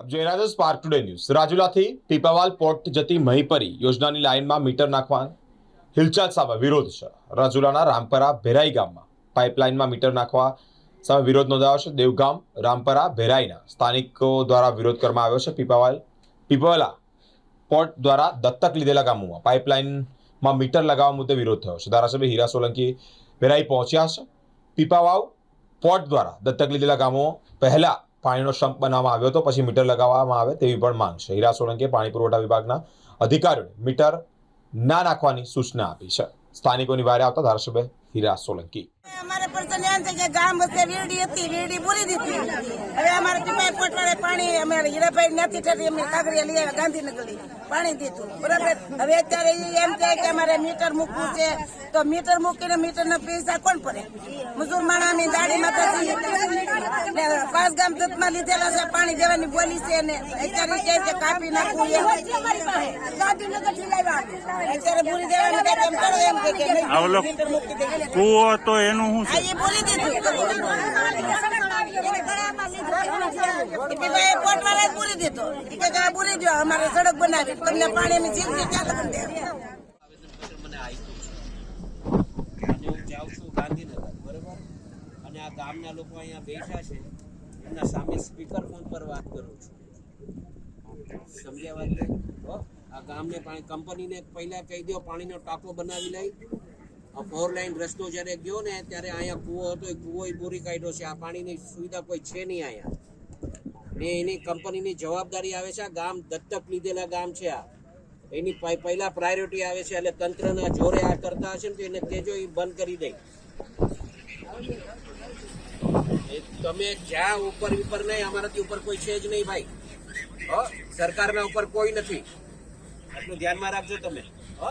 જોઈ spark today news રાજુલાથી Pipavav port જતી મહીપરી યોજનાની લાઇનમાં મીટર નાખવા હિલચાલ સામે વિરોધ છે રાજુલાના રામપરા ભેરાઈ ગામમાં પાઇપલાઇનમાં મીટર નાખવા સામે વિરોધ નોંધાયો છે દેવગામ રામપરા ભેરાઈના સ્થાનિકો દ્વારા વિરોધ કરવામાં આવ્યો છે પીપાવાલ પીપાવાલા પોર્ટ દ્વારા દત્તક લીધેલા ગામોમાં પાઇપલાઇનમાં મીટર લગાવવા મુદ્દે વિરોધ થયો છે ધારાસભ્ય હીરા સોલંકી ભેરાઈ પહોંચ્યા છે પીપાવાવ પોર્ટ દ્વારા દત્તક લીધેલા ગામો પહેલા પાણીનો સંપ બનાવવામાં આવ્યો હતો, પછી મીટર લગાવવામાં આવે તેવી પણ માંગ છે. હીરા સોલંકીએ પાણી પુરવઠા વિભાગના અધિકારીઓને મીટર ના નાખવાની સૂચના આપી છે. સ્થાનિકોની વારે આવતા ધારાસભ્ય હીરા સોલંકી. અમારે એમ છે કે ગામ વચ્ચે વીરડી હતી, વીરડી પૂરી દીધી. હવે અમારે પીપાઈ પોટવાડે પાણી અમારે હીરાભાઈ નથી થતી અમે કાગરિયા લઈ આવ્યા, ગાંધીનગરથી પાણી દીધું. બરાબર? હવે અત્યારે એમ કહે કે અમારે મીટર મૂકવું છે. તો મીટર મૂકીને મીટરના પૈસા કોણ પડે મજૂર માણાની દાડીમાં થતી ને પાંચ ગામ દત્તમાં લીધેલા છે પાણી દેવાની બોલી છે ને અત્યારે કે છે કાપી નાખવું અત્યારે બોલી દેવાની એમ કરો એમ કે કે કૂવો તો એનું શું છે? બોલી દીધું. અમારે સડક બનાવી. તમને ક્યાં લગન દે અને હું જાઉં છું ગાંધીનગર બરોબર અને આ ગામના લોકો અહીંયા બેઠા છે. એમના સામે સ્પીકર ફોન પર વાત કરું છું. સમજ્યા વાત? આ ગામને પાણી કંપનીને પહેલા કહી દો પાણીનો ટાંકો બનાવી લઈ. આ ફોર લાઈન રસ્તો જ્યારે ગયો ને, ત્યારે અહીંયા કૂવો હતો, એ કૂવો બોરી કાઢ્યો છે. આ પાણીની સુવિધા કોઈ છે નહીં અહીંયા. ને એની કંપનીની જવાબદારી આવે છે, આ ગામ દત્તક લીધેલા ગામ છે આ. એની પહેલા પ્રાયોરિટી આવે છે, એટલે તંત્રના જોરે આ કરતા હશે ને તો એને કહેજો એ બંધ કરી દે. એ તમે જ્યાં ઉપર ઉપર નહીં, અમારાથી ઉપર કોઈ છે જ નહીં ભાઈ? સરકારના ઉપર કોઈ નથી આટલું ધ્યાનમાં રાખજો તમે હો?